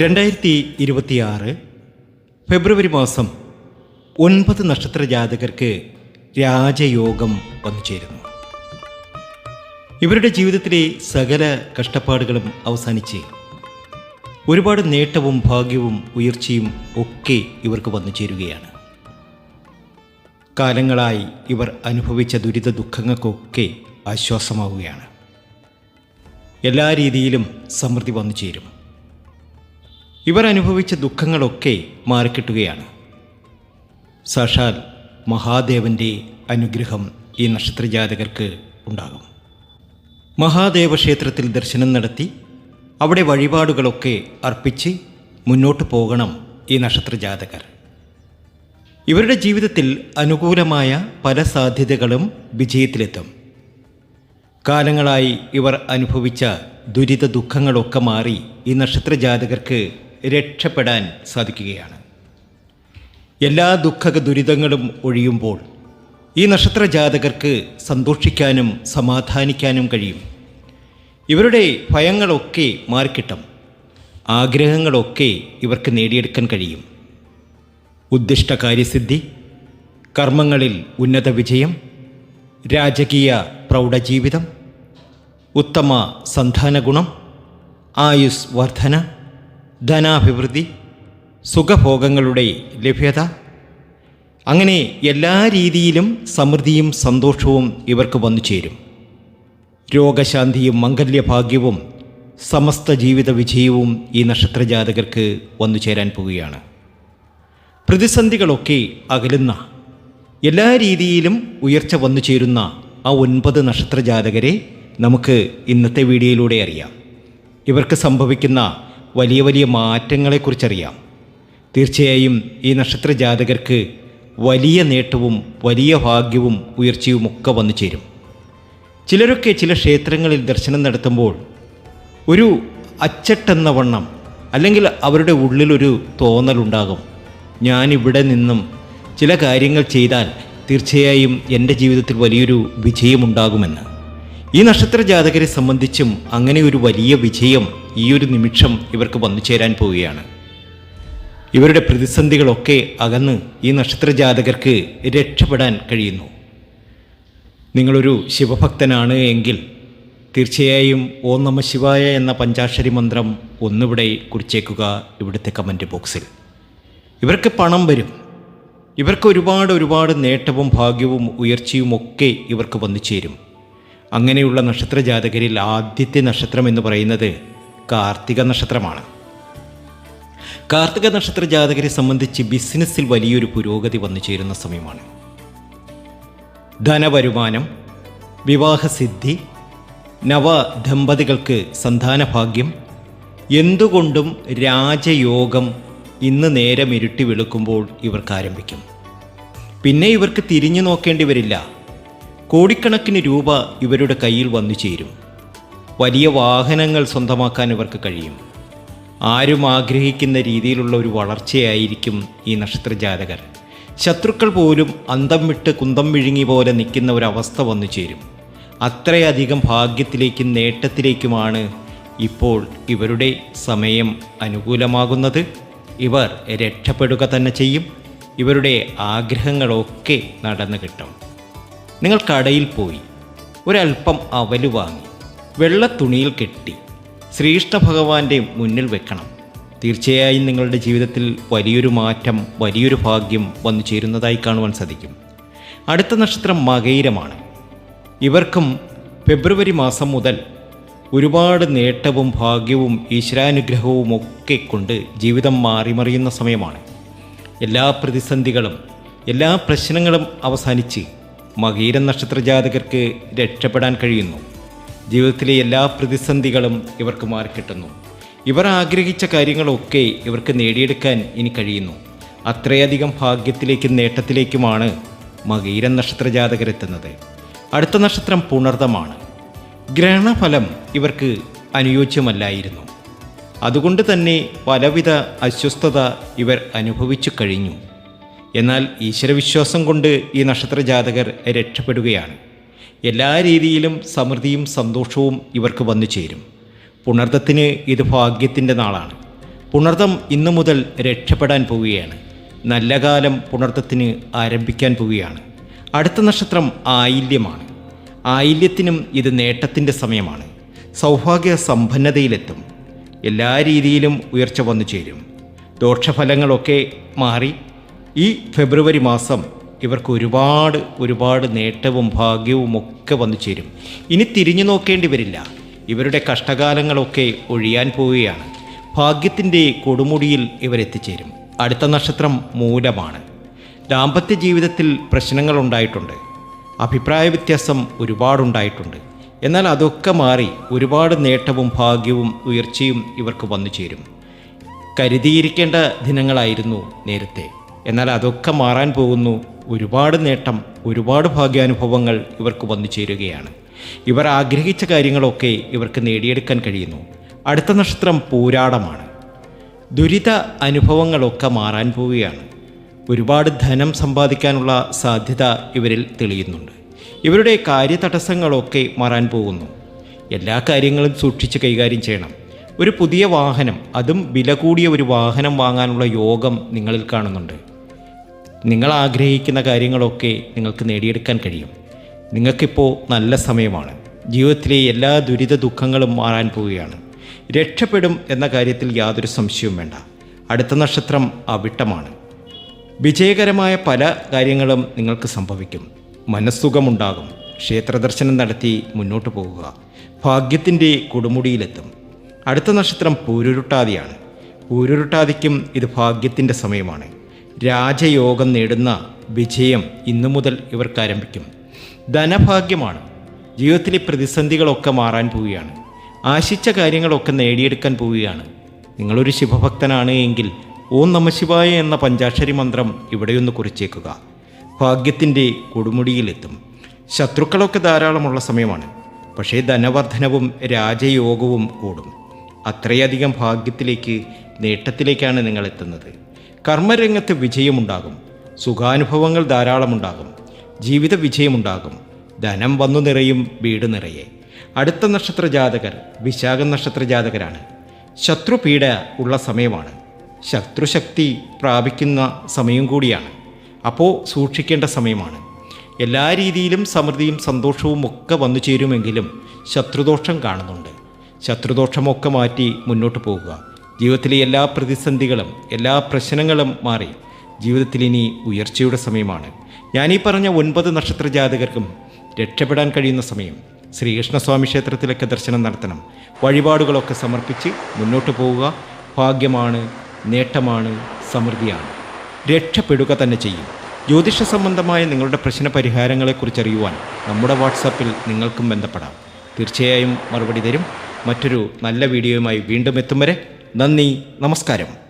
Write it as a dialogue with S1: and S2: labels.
S1: രണ്ടായിരത്തി ഇരുപത്തിയാറ് ഫെബ്രുവരി മാസം ഒൻപത് നക്ഷത്ര ജാതകർക്ക് രാജയോഗം വന്നു ചേരുന്നു. ഇവരുടെ ജീവിതത്തിലെ സകല കഷ്ടപ്പാടുകളും അവസാനിച്ച് ഒരുപാട് നേട്ടവും ഭാഗ്യവും ഉയർച്ചയും ഒക്കെ ഇവർക്ക് വന്നു ചേരുകയാണ്. കാലങ്ങളായി ഇവർ അനുഭവിച്ച ദുരിത ദുഃഖങ്ങൾക്കൊക്കെ ആശ്വാസമാവുകയാണ്. എല്ലാ രീതിയിലും സമൃദ്ധി വന്നു ചേരും. ഇവർ അനുഭവിച്ച ദുഃഖങ്ങളൊക്കെ മാറിക്കിട്ടുകയാണ്. സാക്ഷാൽ മഹാദേവന്റെ അനുഗ്രഹം ഈ നക്ഷത്രജാതകർക്ക് ഉണ്ടാകും. മഹാദേവ ക്ഷേത്രത്തിൽ ദർശനം നടത്തി അവിടെ വഴിപാടുകളൊക്കെ അർപ്പിച്ച് മുന്നോട്ട് പോകണം ഈ നക്ഷത്രജാതകർ. ഇവരുടെ ജീവിതത്തിൽ അനുകൂലമായ പല സാധ്യതകളും വിജയത്തിലെത്തും. കാലങ്ങളായി ഇവർ അനുഭവിച്ച ദുരിത ദുഃഖങ്ങളൊക്കെ മാറി ഈ നക്ഷത്ര ജാതകർക്ക് രക്ഷപ്പെടാൻ സാധിക്കുകയാണ്. എല്ലാ ദുഃഖ ദുരിതങ്ങളും ഒഴിയുമ്പോൾ ഈ നക്ഷത്ര ജാതകർക്ക് സന്തോഷിക്കാനും സമാധാനിക്കാനും കഴിയും. ഇവരുടെ ഭയങ്ങളൊക്കെ മാറിക്കിട്ടും. ആഗ്രഹങ്ങളൊക്കെ ഇവർക്ക് നേടിയെടുക്കാൻ കഴിയും. ഉദ്ദിഷ്ട കാര്യസിദ്ധി കർമ്മങ്ങളിൽ ഉന്നത വിജയം രാജകീയ പ്രൗഢജീവിതം ഉത്തമ സന്താന ഗുണം ആയുസ് വർധന ധനാഭിവൃദ്ധി സുഖഭോഗങ്ങളുടെ ലഭ്യത അങ്ങനെ എല്ലാ രീതിയിലും സമൃദ്ധിയും സന്തോഷവും ഇവർക്ക് വന്നു ചേരും. രോഗശാന്തിയും മംഗല്യഭാഗ്യവും സമസ്ത ജീവിത വിജയവും ഈ നക്ഷത്രജാതകർക്ക് വന്നു ചേരാൻ പോവുകയാണ്. പ്രതിസന്ധികളൊക്കെ അകലുന്ന എല്ലാ രീതിയിലും ഉയർച്ച വന്നു ചേരുന്ന ആ ഒൻപത് നക്ഷത്രജാതകരെ നമുക്ക് ഇന്നത്തെ വീഡിയോയിലൂടെ അറിയാം. ഇവർക്ക് സംഭവിക്കുന്ന വലിയ വലിയ മാറ്റങ്ങളെക്കുറിച്ചറിയാം. തീർച്ചയായും ഈ നക്ഷത്ര ജാതകർക്ക് വലിയ നേട്ടവും വലിയ ഭാഗ്യവും ഉയർച്ചയും ഒക്കെ വന്നു ചേരും. ചിലരൊക്കെ ചില ക്ഷേത്രങ്ങളിൽ ദർശനം നടത്തുമ്പോൾ ഒരു അച്ചട്ടെന്ന വണ്ണം അല്ലെങ്കിൽ അവരുടെ ഉള്ളിലൊരു തോന്നലുണ്ടാകും. ഞാനിവിടെ നിന്നും ചില കാര്യങ്ങൾ ചെയ്താൽ തീർച്ചയായും എന്റെ ജീവിതത്തിൽ വലിയൊരു വിജയമുണ്ടാകുമെന്ന്. ഈ നക്ഷത്ര ജാതകരെ സംബന്ധിച്ചും അങ്ങനെ ഒരു വലിയ വിജയം ഈ ഒരു നിമിഷം ഇവർക്ക് വന്നു ചേരാൻ പോവുകയാണ്. ഇവരുടെ പ്രതിസന്ധികളൊക്കെ അകന്ന് ഈ നക്ഷത്ര ജാതകർക്ക് രക്ഷപ്പെടാൻ കഴിയുന്നു. നിങ്ങളൊരു ശിവഭക്തനാണ് എങ്കിൽ തീർച്ചയായും ഓം നമ ശിവായ എന്ന പഞ്ചാക്ഷരി മന്ത്രം ഒന്നിവിടെ കുറിച്ചേക്കുക ഇവിടുത്തെ കമന്റ് ബോക്സിൽ. ഇവർക്ക് പണം വരും. ഇവർക്ക് ഒരുപാട് ഒരുപാട് നേട്ടവും ഭാഗ്യവും ഉയർച്ചയും ഒക്കെ ഇവർക്ക് വന്നു ചേരും. അങ്ങനെയുള്ള നക്ഷത്ര ജാതകരിൽ ആദ്യത്തെ നക്ഷത്രം എന്ന് പറയുന്നത് കാർത്തിക നക്ഷത്രമാണ്. കാർത്തിക നക്ഷത്ര ജാതകരെ സംബന്ധിച്ച് ബിസിനസ്സിൽ വലിയൊരു പുരോഗതി വന്നു ചേരുന്ന സമയമാണ്. ധനവരുമാനം വിവാഹസിദ്ധി നവ ദമ്പതികൾക്ക് സന്താനഭാഗ്യം എന്തുകൊണ്ടും രാജയോഗം ഇന്ന് നേരം ഇരുട്ടി വെളുക്കുമ്പോൾ ഇവർക്ക് ആരംഭിക്കും. പിന്നെ ഇവർക്ക് തിരിഞ്ഞു നോക്കേണ്ടി വരില്ല. കോടിക്കണക്കിന് രൂപ ഇവരുടെ കയ്യിൽ വന്നു ചേരും. വലിയ വാഹനങ്ങൾ സ്വന്തമാക്കാൻ ഇവർക്ക് കഴിയും. ആരും ആഗ്രഹിക്കുന്ന രീതിയിലുള്ള ഒരു വളർച്ചയായിരിക്കും ഈ നക്ഷത്രജാതകർ. ശത്രുക്കൾ പോലും അന്തം വിട്ട് കുന്തം വിഴുങ്ങി പോലെ നിൽക്കുന്ന ഒരവസ്ഥ വന്നു ചേരും. അത്രയധികം ഭാഗ്യത്തിലേക്കും നേട്ടത്തിലേക്കുമാണ് ഇപ്പോൾ ഇവരുടെ സമയം അനുകൂലമാകുന്നത്. ഇവർ രക്ഷപ്പെടുക തന്നെ ചെയ്യും. ഇവരുടെ ആഗ്രഹങ്ങളൊക്കെ നടന്നു കിട്ടും നിങ്ങൾ കടയിൽ പോയി. ഒരല്പം അവൽ വാങ്ങി. വെള്ള തുണിയിൽ കെട്ടി ശ്രീകൃഷ്ണ ഭഗവാന്റെ മുന്നിൽ വെക്കണം. തീർച്ചയായും നിങ്ങളുടെ ജീവിതത്തിൽ വലിയൊരു മാറ്റം വലിയൊരു ഭാഗ്യം വന്നു ചേരുന്നതായി കാണുവാൻ സാധിക്കും. അടുത്ത നക്ഷത്രം മകയിരമാണ് ഇവർക്കും ഫെബ്രുവരി മാസം മുതൽ ഒരുപാട് നേട്ടവും ഭാഗ്യവും ഈശ്വരാനുഗ്രഹവും ഒക്കെ കൊണ്ട് ജീവിതം മാറിമറിയുന്ന സമയമാണ്. എല്ലാ പ്രതിസന്ധികളും എല്ലാ പ്രശ്നങ്ങളും അവസാനിച്ച് മകീരൻ നക്ഷത്ര ജാതകർക്ക് രക്ഷപ്പെടാൻ കഴിയുന്നു. ജീവിതത്തിലെ എല്ലാ പ്രതിസന്ധികളും ഇവർക്ക് മാറിക്കിട്ടുന്നു. ഇവർ ആഗ്രഹിച്ച കാര്യങ്ങളൊക്കെ ഇവർക്ക് നേടിയെടുക്കാൻ ഇനി കഴിയുന്നു. അത്രയധികം ഭാഗ്യത്തിലേക്കും നേട്ടത്തിലേക്കുമാണ് മകീരൻ നക്ഷത്ര ജാതകരെത്തുന്നത് അടുത്ത നക്ഷത്രം പുണർതമാണ്. ഗ്രഹണഫലം ഇവർക്ക് അനുയോജ്യമല്ലായിരുന്നു. അതുകൊണ്ട് തന്നെ പലവിധ അസ്വസ്ഥത ഇവർ അനുഭവിച്ചു കഴിഞ്ഞു. എന്നാൽ ഈശ്വരവിശ്വാസം കൊണ്ട് ഈ നക്ഷത്ര ജാതകർ രക്ഷപ്പെടുകയാണ്. എല്ലാ രീതിയിലും സമൃദ്ധിയും സന്തോഷവും ഇവർക്ക് വന്നു ചേരും. പുണർദത്തിന് ഇത് ഭാഗ്യത്തിന്റെ നാളാണ്. പുണർദം ഇന്നു മുതൽ രക്ഷപ്പെടാൻ പോവുകയാണ്. നല്ല കാലം പുണർദത്തിന് ആരംഭിക്കാൻ പോവുകയാണ്. അടുത്ത നക്ഷത്രം ആയില്യമാണ്. ആയില്യത്തിനും ഇത് നേട്ടത്തിന്റെ സമയമാണ്. സൗഭാഗ്യ സമ്പന്നതയിലെത്തും. എല്ലാ രീതിയിലും ഉയർച്ച വന്നു ചേരും. ദോഷഫലങ്ങളൊക്കെ മാറി. ഈ ഫെബ്രുവരി മാസം ഇവർക്ക് ഒരുപാട് ഒരുപാട് നേട്ടവും ഭാഗ്യവും ഒക്കെ വന്നു ചേരും. ഇനി തിരിഞ്ഞു നോക്കേണ്ടി വരില്ല. ഇവരുടെ കഷ്ടകാലങ്ങളൊക്കെ ഒഴിയാൻ പോവുകയാണ്. ഭാഗ്യത്തിന്റെ കൊടുമുടിയിൽ ഇവരെത്തിച്ചേരും അടുത്ത നക്ഷത്രം മൂലമാണ്. ദാമ്പത്യ ജീവിതത്തിൽ പ്രശ്നങ്ങൾ ഉണ്ടായിട്ടുണ്ട്. അഭിപ്രായ വ്യത്യാസം ഒരുപാടുണ്ടായിട്ടുണ്ട്. എന്നാൽ അതൊക്കെ മാറി ഒരുപാട് നേട്ടവും ഭാഗ്യവും ഉയർച്ചയും ഇവർക്ക് വന്നു ചേരും. കരുതിയിരിക്കേണ്ട ദിനങ്ങളായിരുന്നു നേരത്തെ. എന്നാൽ അതൊക്കെ മാറാൻ പോകുന്നു ഒരുപാട് നേട്ടം ഒരുപാട് ഭാഗ്യാനുഭവങ്ങൾ ഇവർക്ക് വന്നു ചേരുകയാണ്. ഇവർ ആഗ്രഹിച്ച കാര്യങ്ങളൊക്കെ ഇവർക്ക് നേടിയെടുക്കാൻ കഴിയുന്നു. അടുത്ത നക്ഷത്രം പൂരാടമാണ്. ദുരിത അനുഭവങ്ങളൊക്കെ മാറാൻ പോവുകയാണ്. ഒരുപാട് ധനം സമ്പാദിക്കാനുള്ള സാധ്യത ഇവരിൽ തെളിയുന്നുണ്ട്. ഇവരുടെ കാര്യതടസ്സങ്ങളൊക്കെ മാറാൻ പോകുന്നു. എല്ലാ കാര്യങ്ങളും സൂക്ഷിച്ച് കൈകാര്യം ചെയ്യണം. ഒരു പുതിയ വാഹനം അതും വില കൂടിയ ഒരു വാഹനം വാങ്ങാനുള്ള യോഗം നിങ്ങളിൽ കാണുന്നുണ്ട്. നിങ്ങൾ ആഗ്രഹിക്കുന്ന കാര്യങ്ങളൊക്കെ നിങ്ങൾക്ക് നേടിയെടുക്കാൻ കഴിയും. നിങ്ങൾക്കിപ്പോൾ നല്ല സമയമാണ്. ജീവിതത്തിലെ എല്ലാ ദുരിത ദുഃഖങ്ങളും മാറാൻ പോവുകയാണ്. രക്ഷപ്പെടും എന്ന കാര്യത്തിൽ യാതൊരു സംശയവും വേണ്ട. അടുത്ത നക്ഷത്രം അവിട്ടമാണ്. വിജയകരമായ പല കാര്യങ്ങളും നിങ്ങൾക്ക് സംഭവിക്കും. മനസ്സുഖമുണ്ടാകും. ക്ഷേത്രദർശനം നടത്തി മുന്നോട്ട് പോകുക. ഭാഗ്യത്തിന്റെ കൊടുമുടിയിലെത്തും. അടുത്ത നക്ഷത്രം പൂരുരുട്ടാതിയാണ്. പൂരുരുട്ടാതിക്കും ഇത് ഭാഗ്യത്തിന്റെ സമയമാണ്. രാജയോഗം നേടുന്ന വിജയം ഇന്നു മുതൽ ഇവർക്ക് ആരംഭിക്കും. ധനഭാഗ്യമാണ്. ജീവിതത്തിലെ പ്രതിസന്ധികളൊക്കെ മാറാൻ പോവുകയാണ്. ആശിച്ച കാര്യങ്ങളൊക്കെ നേടിയെടുക്കാൻ പോവുകയാണ്. നിങ്ങളൊരു ശിവഭക്തനാണ് എങ്കിൽ ഓം നമശിവായ എന്ന പഞ്ചാക്ഷരി മന്ത്രം ഇവിടെയൊന്ന് കുറിച്ചേക്കുക. ഭാഗ്യത്തിന്റെ കൊടുമുടിയിലെത്തും. ശത്രുക്കളൊക്കെ ധാരാളമുള്ള സമയമാണ്. പക്ഷേ ധനവർദ്ധനവും രാജയോഗവും കൂടും. അത്രയധികം ഭാഗ്യത്തിലേക്ക് നേട്ടത്തിലേക്കാണ് നിങ്ങൾ എത്തുന്നത് കർമ്മരംഗത്ത് വിജയമുണ്ടാകും. സുഖാനുഭവങ്ങൾ ധാരാളമുണ്ടാകും. ജീവിത വിജയമുണ്ടാകും. ധനം വന്നു നിറയും വീട് നിറയെ. അടുത്ത നക്ഷത്ര ജാതകർ വിശാഖ നക്ഷത്ര ജാതകരാണ് ശത്രുപീഡ ഉള്ള സമയമാണ്. ശത്രുശക്തി പ്രാപിക്കുന്ന സമയം കൂടിയാണ്. അപ്പോൾ സൂക്ഷിക്കേണ്ട സമയമാണ്. എല്ലാ രീതിയിലും സമൃദ്ധിയും സന്തോഷവും ഒക്കെ വന്നു ചേരുമെങ്കിലും ശത്രുദോഷം കാണുന്നുണ്ട്. ശത്രുദോഷമൊക്കെ മാറ്റി മുന്നോട്ട് പോകുക ജീവിതത്തിലെ എല്ലാ പ്രതിസന്ധികളും എല്ലാ പ്രശ്നങ്ങളും മാറി. ജീവിതത്തിൽ ഇനി ഉയർച്ചയുടെ സമയമാണ്. ഞാനീ പറഞ്ഞ ഒൻപത് നക്ഷത്ര ജാതകർക്കും രക്ഷപ്പെടാൻ കഴിയുന്ന സമയം. ശ്രീകൃഷ്ണസ്വാമി ക്ഷേത്രത്തിലൊക്കെ ദർശനം നടത്തണം. വഴിപാടുകളൊക്കെ സമർപ്പിച്ച് മുന്നോട്ട് പോവുക. ഭാഗ്യമാണ് നേട്ടമാണ് സമൃദ്ധിയാണ്. രക്ഷപ്പെടുക തന്നെ ചെയ്യും. ജ്യോതിഷ സംബന്ധമായ നിങ്ങളുടെ പ്രശ്ന പരിഹാരങ്ങളെക്കുറിച്ച് അറിയുവാൻ നമ്മുടെ വാട്സാപ്പിൽ നിങ്ങൾക്കും ബന്ധപ്പെടാം. തീർച്ചയായും മറുപടി തരും. മറ്റൊരു നല്ല വീഡിയോയുമായി വീണ്ടും എത്തും വരെ നന്ദി നമസ്കാരം.